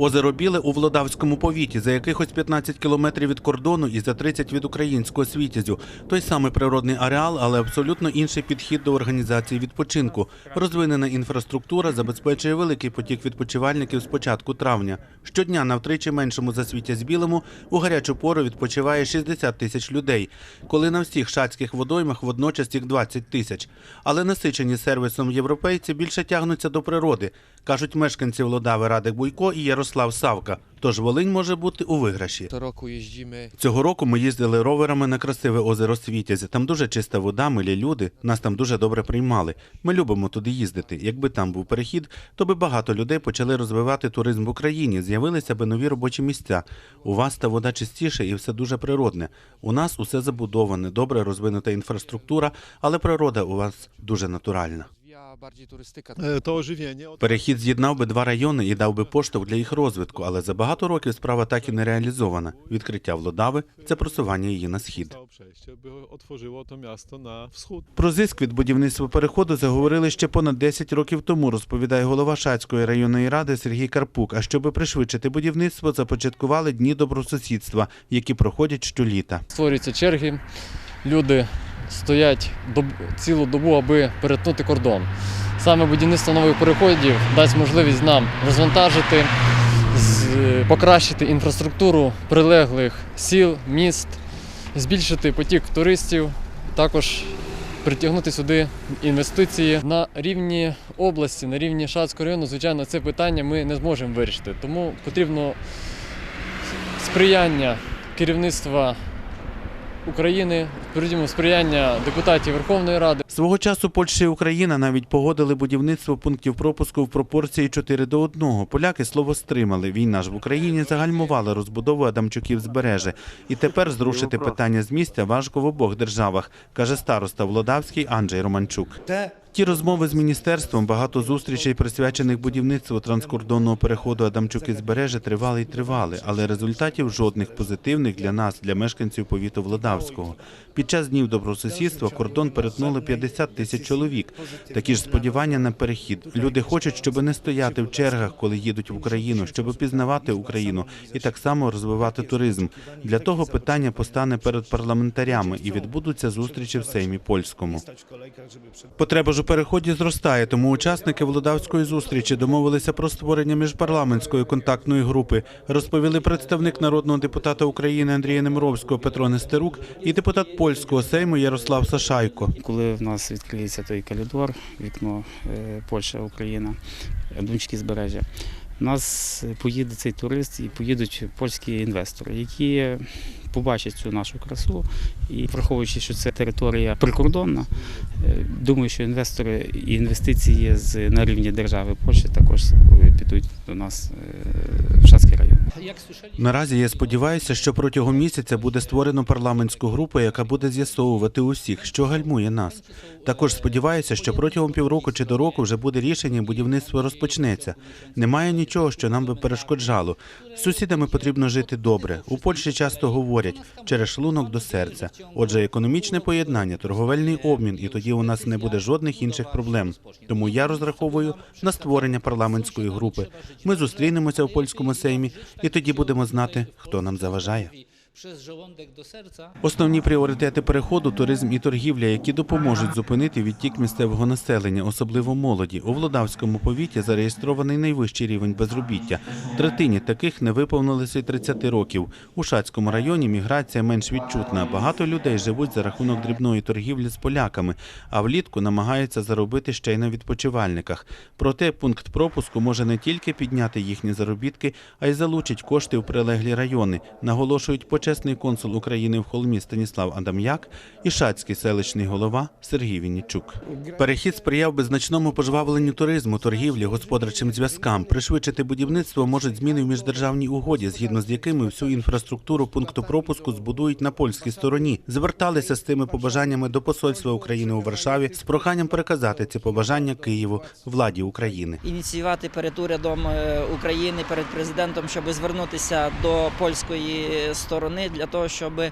Озеро Біле у Володавському повіті, за якихось 15 кілометрів від кордону і за 30 від українського світязю. Той самий природний ареал, але абсолютно інший підхід до організації відпочинку. Розвинена інфраструктура забезпечує великий потік відпочивальників з початку травня. Щодня на втричі меншому за світязь білому у гарячу пору відпочиває 60 тисяч людей, коли на всіх шацьких водоймах водночас їх 20 тисяч. Але насичені сервісом європейці більше тягнуться до природи, кажуть мешканці Володави Радик Буйко і Ярослав Савка. Тож Волинь може бути у виграші. Цього року ми їздили роверами на красиве озеро Світязі. Там дуже чиста вода, милі люди. Нас там дуже добре приймали. Ми любимо туди їздити. Якби там був перехід, то би багато людей почали розвивати туризм в Україні. З'явилися би нові робочі місця. У вас та вода чистіше і все дуже природне. У нас усе забудоване, добре розвинута інфраструктура, але природа у вас дуже натуральна. E, Перехід з'єднав би два райони і дав би поштовх для їх розвитку, але за багато років справа так і не реалізована. Відкриття Владави це просування її на схід. Про зиск від будівництва переходу заговорили ще понад 10 років тому, розповідає голова Шацької районної ради Сергій Карпук. А щоби пришвидшити будівництво, започаткували дні добросусідства, які проходять щоліта. Створюються черги, люди стоять цілу добу, аби перетнути кордон. Саме будівництво нових переходів дасть можливість нам розвантажити, покращити інфраструктуру прилеглих сіл, міст, збільшити потік туристів, також притягнути сюди інвестиції на рівні області, на рівні Шацького району. Звичайно, це питання ми не зможемо вирішити. Тому потрібно сприяння керівництва України, придімо сприяння депутатів Верховної Ради. Свого часу Польща і Україна навіть погодили будівництво пунктів пропуску в пропорції 4 до 1. Поляки слово стримали. Війна ж в Україні загальмувала розбудову Адамчуків збережі. І тепер зрушити питання з місця важко в обох державах, каже староста Володавський Анджей Романчук. Ті розмови з міністерством, багато зустрічей, присвячених будівництву транскордонного переходу Адамчуки збереже тривали й тривали, але результатів жодних позитивних для нас, для мешканців повіту Владавського. Під час днів добросусідства кордон перетнули 50 тисяч чоловік. Такі ж сподівання на перехід. Люди хочуть, щоб не стояти в чергах, коли їдуть в Україну, щоб пізнавати Україну і так само розвивати туризм. Для того питання постане перед парламентарями і відбудуться зустрічі в Сеймі польському. Потреба ж переході зростає, тому учасники Володавської зустрічі домовилися про створення міжпарламентської контактної групи. Розповіли представник народного депутата України Андрія Немировського Петро Нестерук і депутат польського сейму Ярослав Сашайко. Коли в нас відкриється той коридор, вікно е, Польща, Україна, Дунське збережжя, у нас поїде цей турист і поїдуть польські інвестори, які побачать цю нашу красу. І враховуючи, що це територія прикордонна, думаю, що інвестори і інвестиції з на рівні держави Польщі також е, підуть до нас е, в Шацький район. Наразі я сподіваюся, що протягом місяця буде створено парламентську групу, яка буде з'ясовувати усіх, що гальмує нас. Також сподіваюся, що протягом півроку чи до року вже буде рішення, будівництво розпочнеться. Немає нічого, що нам би перешкоджало. З сусідами потрібно жити добре. У Польщі часто говорять через шлунок до серця. Отже, економічне поєднання, торговельний обмін, і тоді у нас не буде жодних інших проблем. Тому я розраховую на створення парламентської групи. Ми зустрінемося у польському сеймі, і тоді будемо знати, хто нам заважає. Przez żołądek do serca. Основні пріоритети переходу туризм і торгівля, які допоможуть зупинити відтік місцевого населення, особливо молоді. У Владавському повіті зареєстрований найвищий рівень безробіття. Третині таких не виповнилося й 30 років. У Шацькому районі міграція менш відчутна. Багато людей живуть за рахунок дрібної торгівлі з поляками, а влітку намагаються заробити ще й на відпочивальниках. Проте пункт пропуску може не тільки підняти їхні заробітки, а й залучить кошти в прилеглі райони. Наголошують почесний консул України в Холмі Станіслав Адам'як і шацький селищний голова Сергій Віннічук. Перехід сприяв би значному пожвавленню туризму, торгівлі, господарчим зв'язкам. Пришвидшити будівництво можуть зміни в міждержавній угоді, згідно з якими всю інфраструктуру пункту пропуску збудують на польській стороні. Зверталися з тими побажаннями до посольства України у Варшаві з проханням переказати ці побажання Києву владі України. ініціювати перед урядом е, України, перед президентом, щоб звернутися до польської сторони сторони для того, щоб е,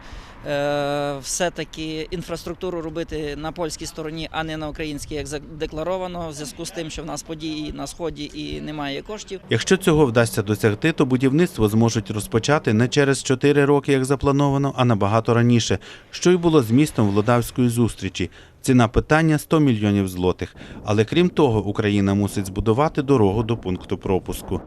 все-таки інфраструктуру робити на польській стороні, а не на українській, як задекларовано, в зв'язку з тим, що в нас події на сході і немає коштів. Якщо цього вдасться досягти, то будівництво зможуть розпочати не через 4 роки, як заплановано, а набагато раніше, що й було змістом Владавської зустрічі. Ціна питання 100 мільйонів злотих. Але крім того, Україна мусить збудувати дорогу до пункту пропуску.